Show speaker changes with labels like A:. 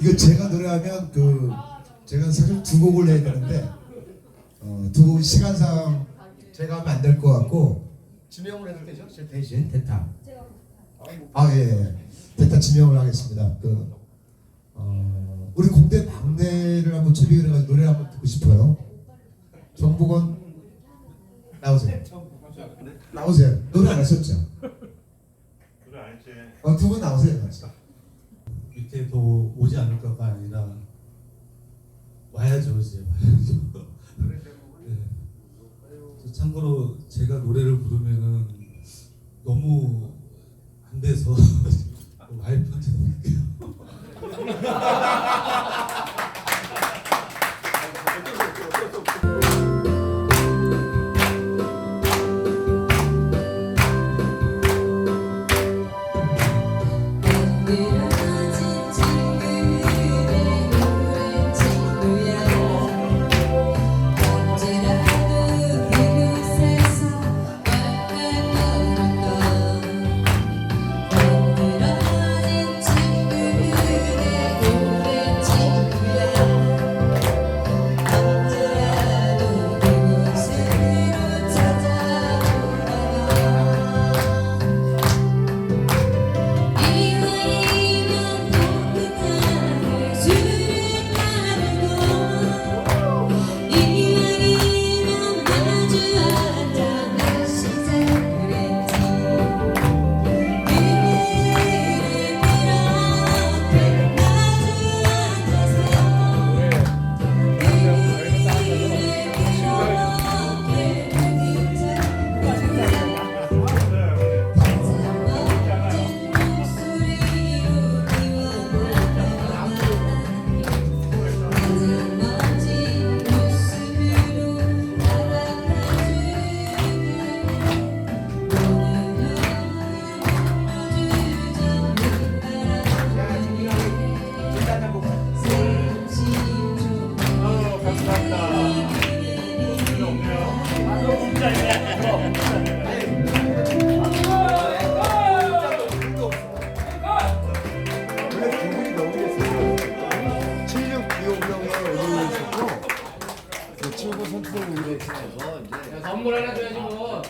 A: 이거 제가 노래하면 그 제가 사실 두 곡을 해야 되는데 어, 두 곡 시간상 제가 하면 안 될 것 같고 지명을 해도 되죠? 제 대신 대타. 아 예, 예. 대타 지명을 하겠습니다. 그 어, 우리 공대 막내를 한번 초빙을 해가지고 노래 한번 듣고 싶어요. 정복원 나오세요. 나오세요. 노래 안 하셨죠?
B: 그래 알지.
A: 어, 두분 나오세요. 같이.
C: 더 오지 않을까가 아니라 와야죠 이제 와야죠. 네. 저 참고로 제가 노래를 부르면은 너무 안 돼서 와이프한테 드릴게요.
D: 선물을
A: 우리 팀에서 이제
E: 선물 하나 줘야지 뭐.